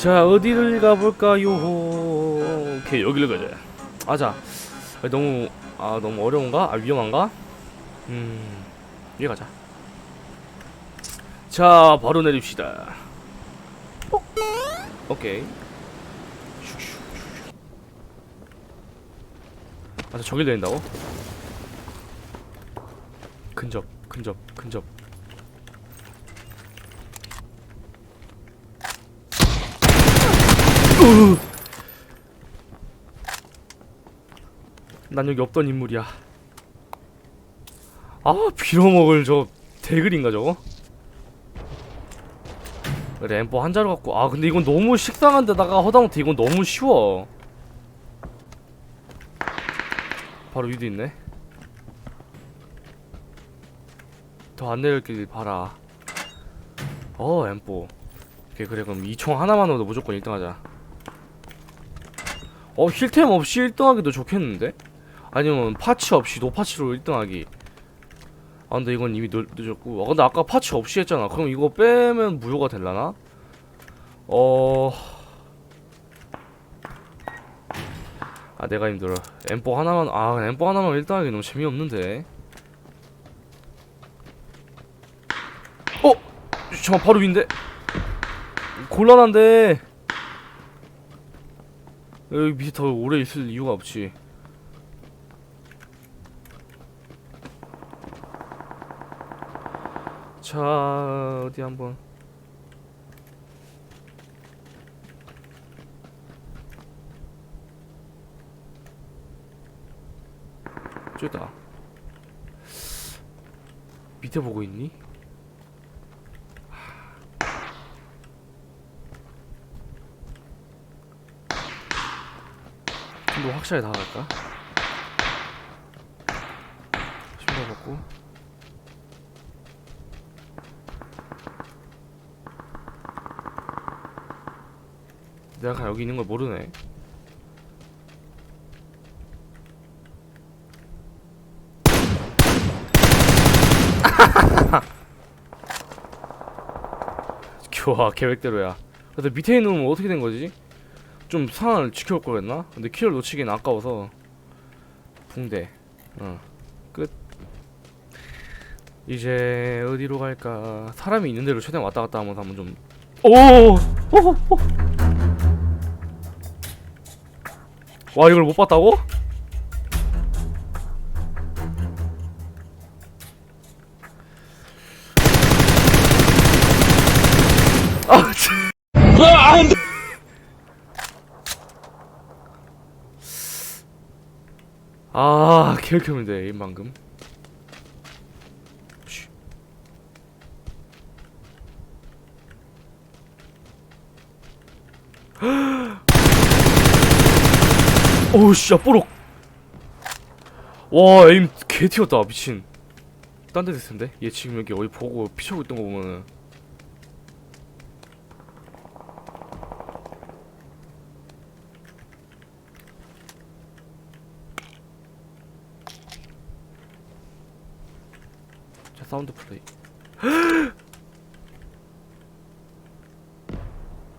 자 어디를 가볼까요? 오케이 여기를 가자. 아자. 아, 너무 아 너무 어려운가? 아 위험한가? 음 여기 가자. 자 바로 내립시다. 뽁. 오케이. 아저 저길 내린다고? 근접 근접 근접. 으. 난 여기 없던 인물이야. 아 빌어먹을 저 대글인가 저거? 램보 한자로 갖고 아 근데 이건 너무 식상한 데다가 허당태 이건 너무 쉬워. 바로 위도 있네. 더 안 내릴 길 봐라. 어 엠보. 오케이 그래 그럼 이 총 하나만 얻어 무조건 1등 하자. 어 힐템 없이 1등 하기도 좋겠는데? 아니면 파츠 없이 노파츠로 1등 하기. 아 근데 이건 이미 늦, 늦었고 아 근데 아까 파츠 없이 했잖아 그럼 이거 빼면 무효가 될라나? 어... 아 내가 힘들어 M4 하나만 아 M4 하나만 1등 하기 너무 재미없는데 어! 잠깐 바로 위인데 곤란한데 여기 밑에 더 오래 있을 이유가 없지. 자 어디 한번. 저기다. 밑에 보고 있니? 확실하게 다가갈까? 신발 벗고 내가 여기 있는 걸 모르네. 좋아 계획대로야. 근데 밑에 있는 놈은 어떻게 된 거지? 좀 상황을 지켜올 거였나? 근데 키를 놓치긴 아까워서 붕대. 어 끝. 이제 어디로 갈까? 사람이 있는 대로 최대한 왔다 갔다 하면서 한번 좀. 오! 오! 오! 와 이걸 못 봤다고? 아, 개웃겼는데 이 방금. 씨. 오우 씨, 야, 뽀록. 와, 에임 개 튀었다, 미친. 딴 데 됐을 텐데. 얘 지금 여기 어디 보고 피쳐고 있던 거 보면은. 사운드 플레이.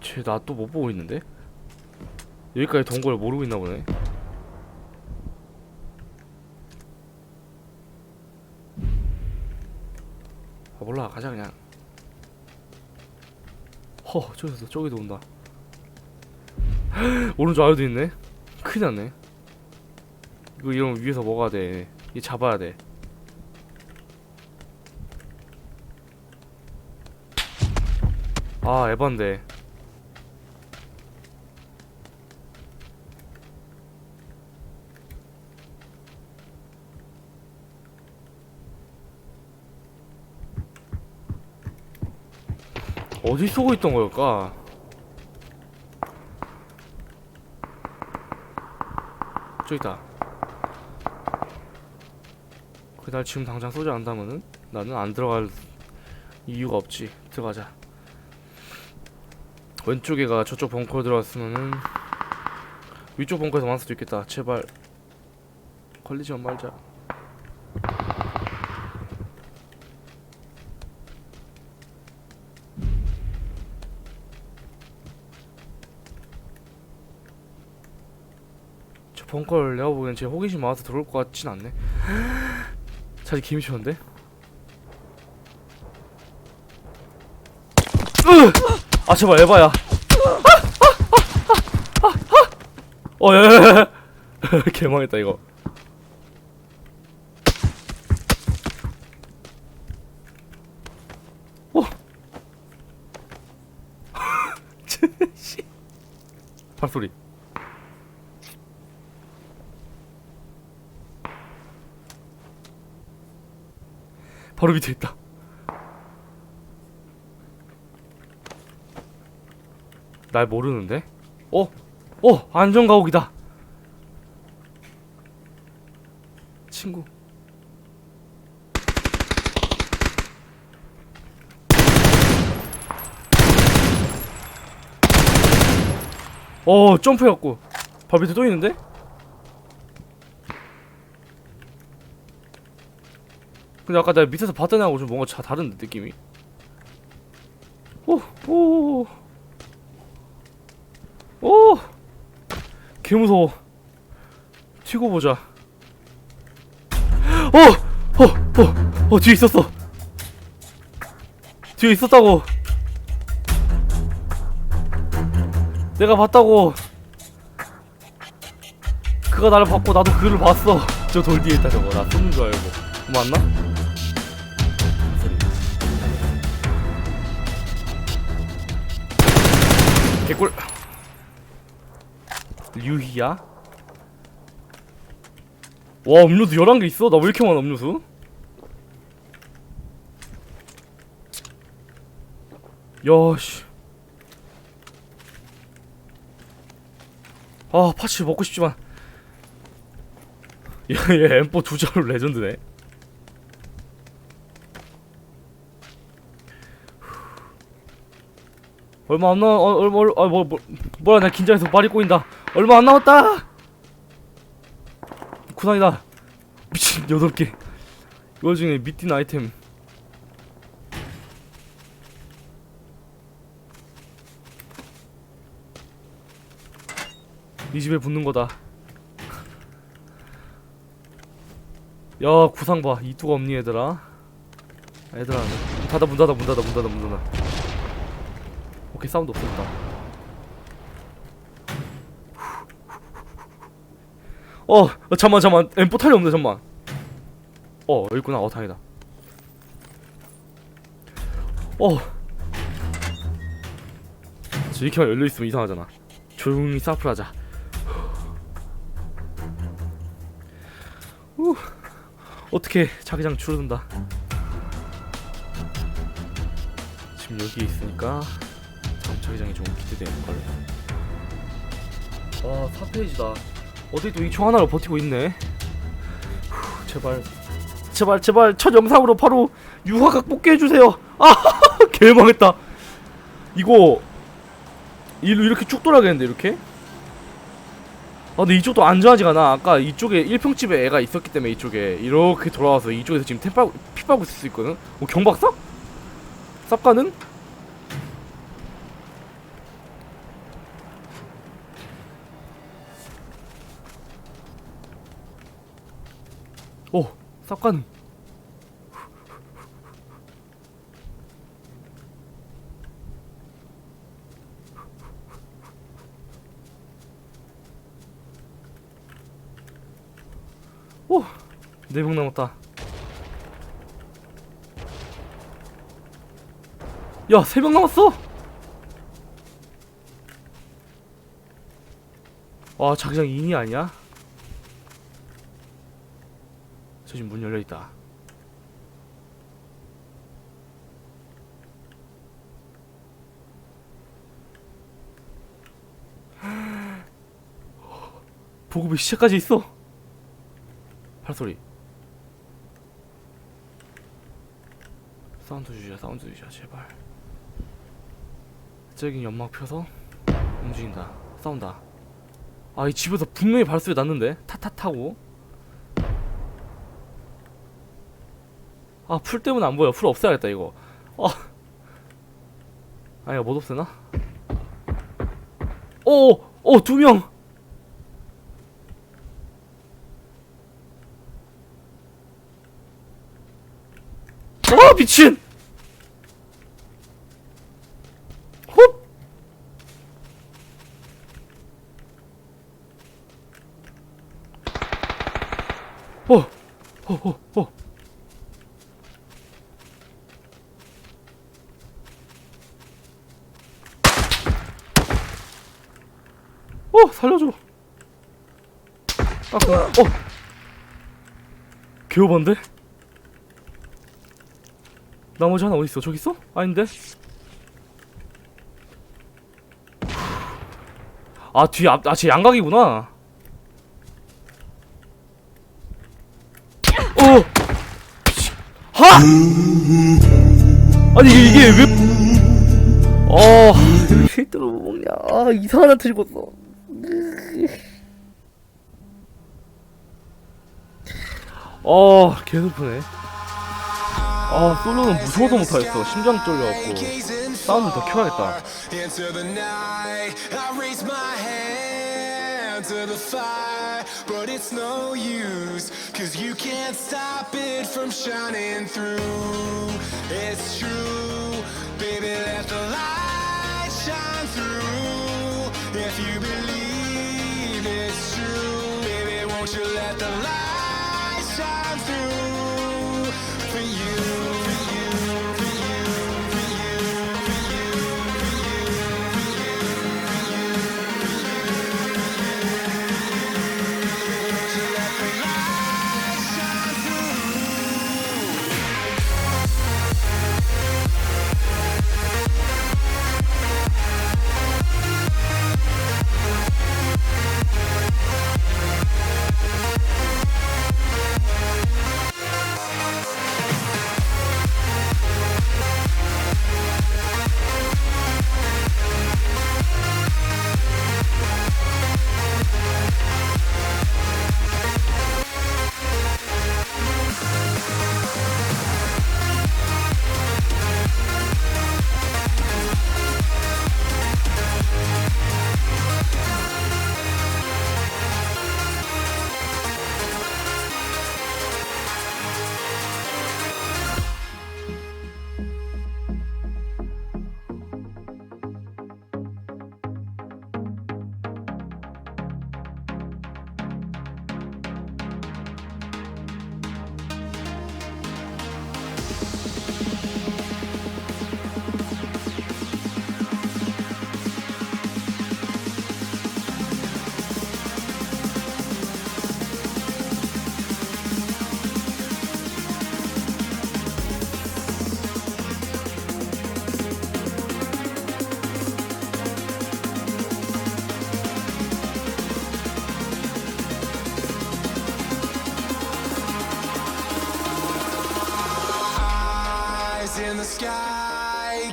쟤 나 또 못 보고 있는데? 여기까지 동거를 모르고 있나 보네. 아 몰라 가자 그냥. 허 저기서 저기도 온다. 오른쪽 아래도 있네. 큰일 났네. 이거 이러면 위에서 먹어야 돼. 얘 잡아야 돼. 아 에반데. 어디 쏘고 있던 걸까? 저기 있다. 그날 지금 당장 쏘지 않다면은 나는 안 들어갈 이유가 없지. 들어가자. 왼쪽에가 저쪽 벙커 들어갔으면은 위쪽 벙커에서 만날 수도 있겠다. 제발. 걸리지 말자. 저 벙커를 내가 보기엔 제 호기심 많아서 들어올 것 같진 않네. 자기 김이 좋은데? 아 제발 에바야. 어 야야야 개망했다 이거. 어 씨. 발소리. 바로 밑에 있다 날 모르는데? 어? 어! 안전가옥이다 친구 어 점프해갖고 발 밑에 또 있는데? 근데 아까 내가 밑에서 봤던 애하고 좀 뭔가 자 다른데 느낌이 오오오 오! 개 무서워. 튀고 보자. 어! 어! 어! 어 뒤에 있었어. 뒤에 있었다고. 내가 봤다고. 그가 나를 봤고 나도 그를 봤어. 저 돌 뒤에 있다 저거. 나 쏘는 줄 알고. 맞나? 개꿀 류희야? 와 음료수 11개 있어? 나 왜 이렇게 많아 음료수? 야씨 아 파치 먹고 싶지만 야얘 엠포 두 자루 레전드네 얼마 안 남, 어, 얼마, 얼마, 아, 뭐, 뭐, 뭐야, 나 긴장해서 말이 꼬인다. 얼마 안 남았다! 구상이다. 미친, 여덟 개. 이거 중에 미친 아이템. 이 집에 붙는 거다. 야, 구상 봐. 이뚜가 없니, 얘들아? 얘들아, 문 닫아, 문 닫아, 문 닫아, 문 닫아, 문 닫아. 오케이 사운드 없었다. 어, 어 잠만 잠만. 엠포 탄이 없네 잠만. 어 여기 있구나. 어 다행이다. 어. 저 이렇게만 열려있으면 이상하잖아. 조용히 사프하자. 후. 어떻게 자기장 줄어든다. 지금 여기 있으니까 자기장이 좀 기대되는 걸. 아, 4페이지다. 어디 또이총 하나로 버티고 있네. 후, 제발, 제발, 제발 첫 영상으로 바로 유화각 뽑게 해주세요. 아, 개망했다. 이거 일로 이렇게 쭉 돌아가겠는데 이렇게? 아 근데 이쪽도 안전하지가 않아 아까 이쪽에 1평집에 애가 있었기 때문에 이쪽에 이렇게 돌아와서 이쪽에서 지금 템 빨고 피 빨고 있을 수 있거든? 어 경박사? 쌉 가능? 오, 쌉 가능. 오, 네명 남았다. 야, 세 명 남았어. 와, 자기장 인이 아니야? 저 지금 문 열려 있다. 보급이 시체까지 있어. 발소리. 사운드 주자, 사운드 주자, 제발. 저기 연막 펴서 움직인다. 싸운다. 아, 이 집에서 분명히 발소리 났는데? 타타타고. 아 풀 때문에 안 보여. 풀 없애야겠다 이거. 아. 아, 이거 못 없애나? 어, 어, 어, 오오 두명. 아 미친. 어, 살려줘. 아, 어. 개오반데? 나머지 하나 어디 있어? 저기 있어? 아닌데? 아, 뒤 앞, 아, 쟤 양각이구나. 어! 씨. 하! 아니, 이게, 이게 왜. 어, 실제로 못 먹냐. 아, 이상한 한테 죽었어. 어, 개슬프네. 아, 솔로는 무서워서 못하겠어. 심장 쫄려갖고. 사운드 더 켜야겠다. To the fire, but it's no use, cause you can't stop it from shining through. It's true, baby, let the light. If you believe it's true, baby, won't you let the light shine through